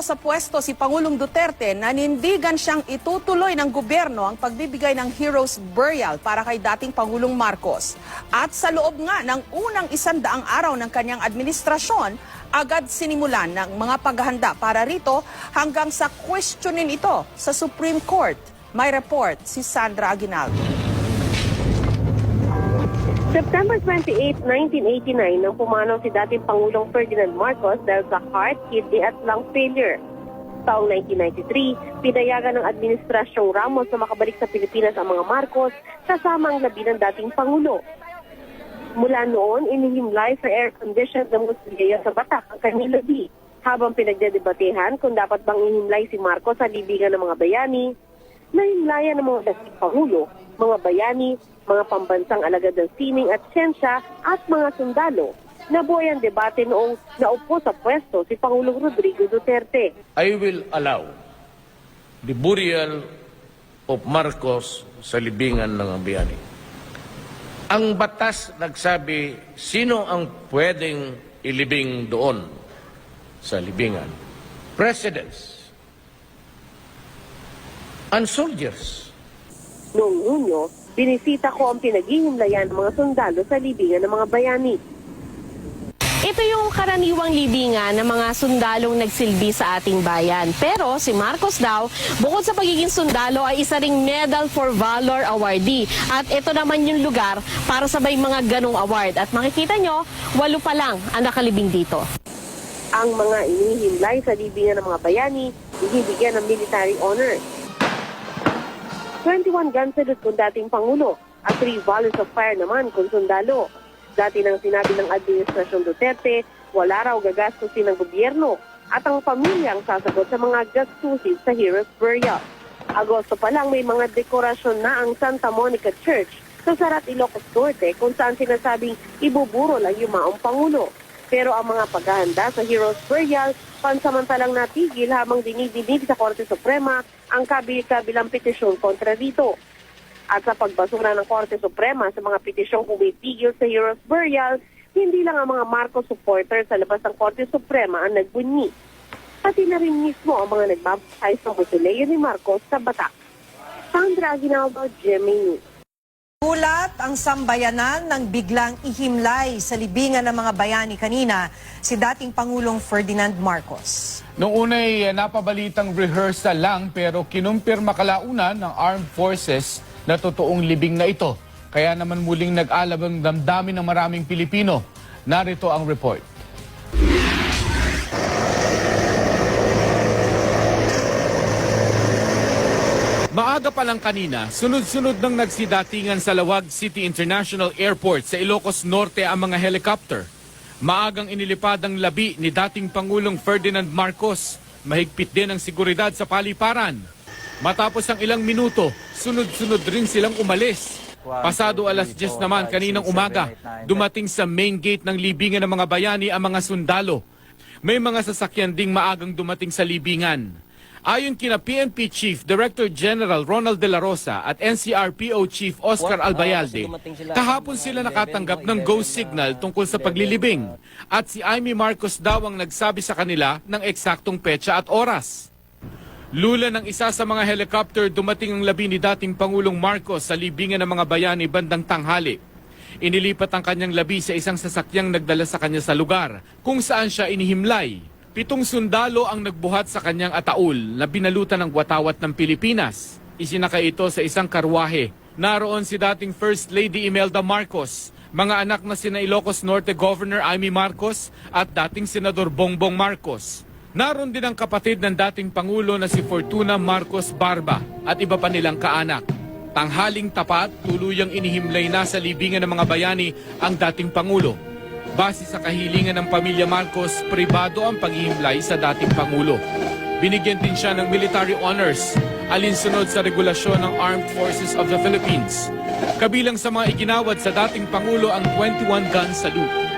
sa pwesto si Pangulong Duterte, nanindigan siyang itutuloy ng gobyerno ang pagbibigay ng Heroes Burial para kay dating Pangulong Marcos. At sa loob nga ng unang isandaang araw ng kanyang administrasyon, agad sinimulan ng mga paghahanda para rito hanggang sa questionin ito sa Supreme Court. May report si Sandra Aguinaldo. September 28, 1989 nang pumanaw si dating Pangulong Ferdinand Marcos dahil sa heart, kidney at lung failure. Taong 1993, pinayagan ng Administrasyong Ramos na makabalik sa Pilipinas ang mga Marcos kasama ang labi ng dating Pangulo. Mula noon, inihimlay sa air conditioned na musliya sa batak ang kanyang labi. Habang pinagdedebatehan kung dapat bang ihimlay si Marcos sa libingan ng mga bayani, nahimlayan ng mga dating Pangulo, mga bayani, mga pambansang alagad ng sining at siyensya at mga sundalo. Nabuhay ang debate noong naupo sa pwesto si Pangulong Rodrigo Duterte. I will allow the burial of Marcos sa libingan ng bayani. Ang batas nagsabi sino ang pwedeng ilibing doon sa libingan. Presidents and soldiers. Noong Hunyo, binisita ko ang pinaghihimlayan ng mga sundalo sa libingan ng mga bayani. Ito yung karaniwang libingan ng mga sundalong nagsilbi sa ating bayan. Pero si Marcos daw, bukod sa pagiging sundalo ay isa ring Medal for Valor awardee. At ito naman yung lugar para sabay mga ganong award. At makikita nyo, walo pa lang ang nakalibing dito. Ang mga inihimlay sa libingan ng mga bayani, binibigyan ng military honors. 21 gun salute kung dating Pangulo at 3 volleys of fire naman kung sundalo. Dati nang sinabi ng Administrasyon Duterte, wala raw gagastusin ng gobyerno at ang pamilya ang sasagot sa mga gastusin sa Heroes Burial. Agosto pa lang may mga dekorasyon na ang Santa Monica Church sa Sarat Ilocos Norte kung saan sinasabing ibuburo lang yung maong Pangulo. Pero ang mga paghahanda sa Heroes Burial pansamantalang natigil habang dinidinig sa Korte Suprema ang kabil-kabilang petisyon kontra dito. At sa pagbasura ng Korte Suprema sa mga petisyong pumipigil sa Heroes Burial, hindi lang ang mga Marcos supporters sa labas ng Korte Suprema ang nagbunyi. Pati na rin mismo ang mga nagbabasay sa mausoleo ni Marcos sa Batak. Sandra Aguinaldo, GMA News. Ang sambayanan ng biglang ihimlay sa libingan ng mga bayani kanina si dating Pangulong Ferdinand Marcos. Noong unay eh, napabalitang rehearsal lang pero kinumpirma kalaunan ng Armed Forces na totoong libing na ito. Kaya naman muling nag-alab ang damdamin ng maraming Pilipino. Narito ang report. Maaga pa lang kanina, sunod-sunod nang nagsidatingan sa Lawag City International Airport sa Ilocos Norte ang mga helicopter. Maagang inilipad ang labi ni dating Pangulong Ferdinand Marcos. Mahigpit din ang seguridad sa paliparan. Matapos ang ilang minuto, sunod-sunod rin silang umalis. Pasado alas 10 naman kaninang umaga, dumating sa main gate ng libingan ng mga bayani ang mga sundalo. May mga sasakyan ding maagang dumating sa libingan. Ayon kina PNP Chief Director General Ronald De La Rosa at NCRPO Chief Oscar Albayalde, kahapon sila nakatanggap ng go signal tungkol sa paglilibing at si Amy Marcos daw ang nagsabi sa kanila ng eksaktong petsa at oras. Lula ng isa sa mga helicopter dumating ang labi ni dating Pangulong Marcos sa libingan ng mga bayani bandang tanghali. Inilipat ang kanyang labi sa isang sasakyang nagdala sa kanya sa lugar kung saan siya inihimlay. Pitong sundalo ang nagbuhat sa kanyang ataul na binalutan ng watawat ng Pilipinas. Isinakay ito sa isang karwahe. Naroon si dating First Lady Imelda Marcos, mga anak na sina Ilocos Norte Governor Amy Marcos at dating Senador Bongbong Marcos. Naroon din ang kapatid ng dating Pangulo na si Fortuna Marcos Barba at iba pa nilang kaanak. Tanghaling tapat, tuluyang inihimlay na sa libingan ng mga bayani ang dating Pangulo. Base sa kahilingan ng pamilya Marcos, pribado ang paghihimlay sa dating Pangulo. Binigyan din siya ng military honors, alinsunod sa regulasyon ng Armed Forces of the Philippines. Kabilang sa mga iginawad sa dating Pangulo ang 21 gun salute.